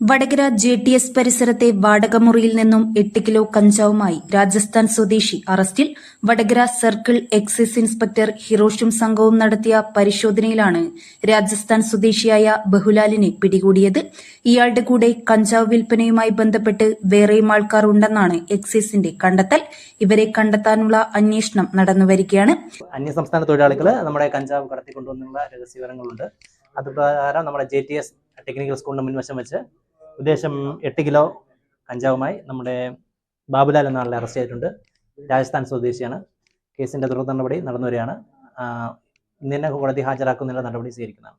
Vadakara J T S പരിസരത്തെ വാടകമുറിയിൽ നിന്നും എട്ട് കിലോ കഞ്ചാവുമായി രാജസ്ഥാൻ സ്വദേശി അറസ്റ്റിൽ വടകര സർക്കിൾ എക്സൈസ് ഇൻസ്പെക്ടർ ഹിറോഷും സംഘവും നടത്തിയ പരിശോധനയിലാണ് രാജസ്ഥാൻ സ്വദേശിയായ ബഹുലാലിനെ പിടികൂടിയത്. ഇയാളുടെ കൂടെ കഞ്ചാവ് വിൽപ്പനയുമായി ബന്ധപ്പെട്ട് വേറെയും ആൾക്കാർ ഉണ്ടെന്നാണ് എക്സൈസിന്റെ കണ്ടെത്തൽ. ഇവരെ കണ്ടെത്താനുള്ള അന്വേഷണം നടന്നുവരികയാണ് അന്യസംസ്ഥാന തൊഴിലാളികൾ നമ്മുടെ കഞ്ചാവ് കടത്തിക്കൊണ്ടുവന്നുള്ള രഹസ്യവിവരങ്ങളുണ്ട് അതുപ്രകാരം നമ്മുടെ ജെ ടി എസ് ടെക്നിക്കൽ സ്കൂളിന് മുൻവശം വെച്ച് ഉദ്ദേശം എട്ട് കിലോ കഞ്ചാവുമായി നമ്മുടെ ബാബുലാൽ എന്ന ആളെ അറസ്റ്റ് ചെയ്തിട്ടുണ്ട്. രാജസ്ഥാൻ സ്വദേശിയാണ്. കേസിന്റെ തുടർ നടപടി നടന്നു വരികയാണ് ആ, ഇന്ന് കോടതി ഹാജരാക്കുന്നതിനുള്ള നടപടി സ്വീകരിക്കുന്നതാണ്.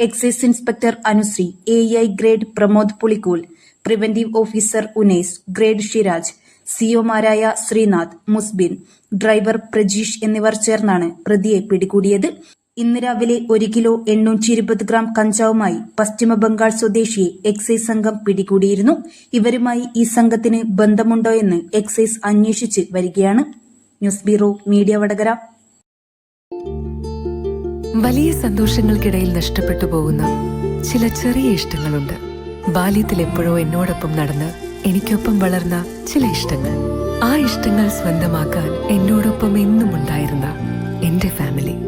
Excise inspector Anushree A I grade Pramod Pulikkool preventive officer Unais grade Shiraj സിഒമാരായ Sreenath Musbin driver Prajeesh എന്നിവർ ചേർന്നാണ് പ്രതിയെ പിടികൂടിയത്. ഇന്ന് രാവിലെ ഒരു കിലോ എണ്ണൂറ്റി ഇരുപത് ഗ്രാം കഞ്ചാവുമായി പശ്ചിമബംഗാൾ സ്വദേശിയെ എക്സൈസ് സംഘം പിടികൂടിയിരുന്നു. ഇവരുമായി ഈ സംഘത്തിന് ബന്ധമുണ്ടോ എന്ന് എക്സൈസ് അന്വേഷിച്ച് വരികയാണ്. News bureau media Vadakara. വലിയ സന്തോഷങ്ങൾക്കിടയിൽ നഷ്ടപ്പെട്ടു പോകുന്ന ചില ചെറിയ ഇഷ്ടങ്ങളുണ്ട്. ബാല്യത്തിൽ എപ്പോഴോ എന്നോടൊപ്പം നടന്ന് എനിക്കൊപ്പം വളർന്ന ചില ഇഷ്ടങ്ങൾ. ആ ഇഷ്ടങ്ങൾ സ്വന്തമാക്കാൻ എന്നോടൊപ്പം എന്നും ഉണ്ടായിരുന്ന എന്റെ ഫാമിലി.